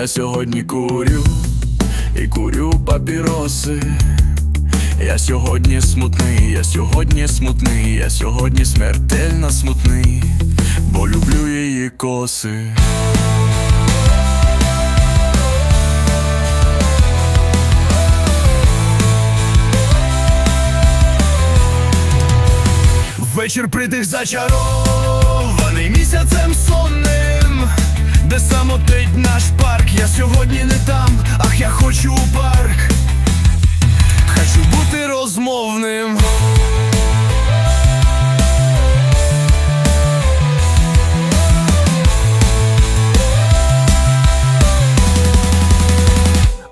Я сьогодні курю і курю папіроси. Я сьогодні смутний, я сьогодні смутний, я сьогодні смертельно смутний, бо люблю її коси. Вечір притих зачарований місяцем сонним, хочу у парк. Хочу бути розмовним.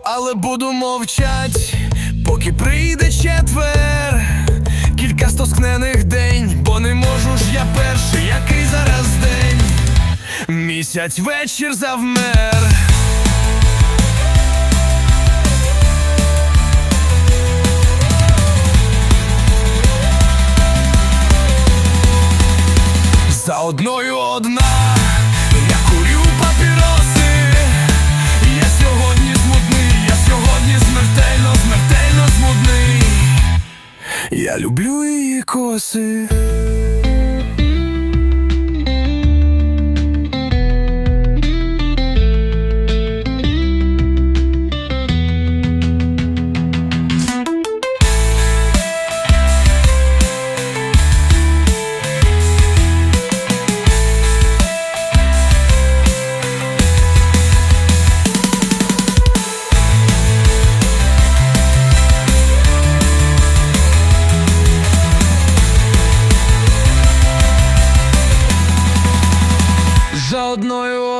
Але буду мовчать, поки прийде четвер. Кілька стоскнених день, бо не можу ж я перший, який зараз день. Місяць вечір завмер. Одною одна я курю папіроси. Я сьогодні змудний, я сьогодні смертельно, смертельно змудний. Я люблю її коси.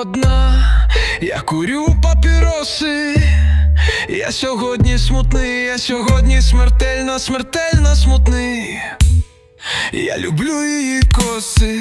Одна я курю папіроси. Я сьогодні смутний, я сьогодні смертельно, смертельно смутний. Я люблю її коси.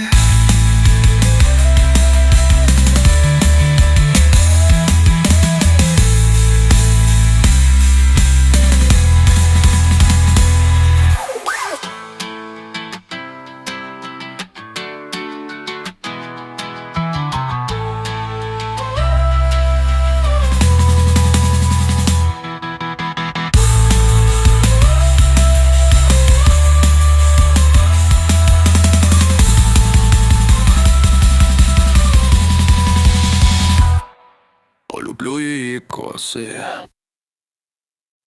люблю її коси.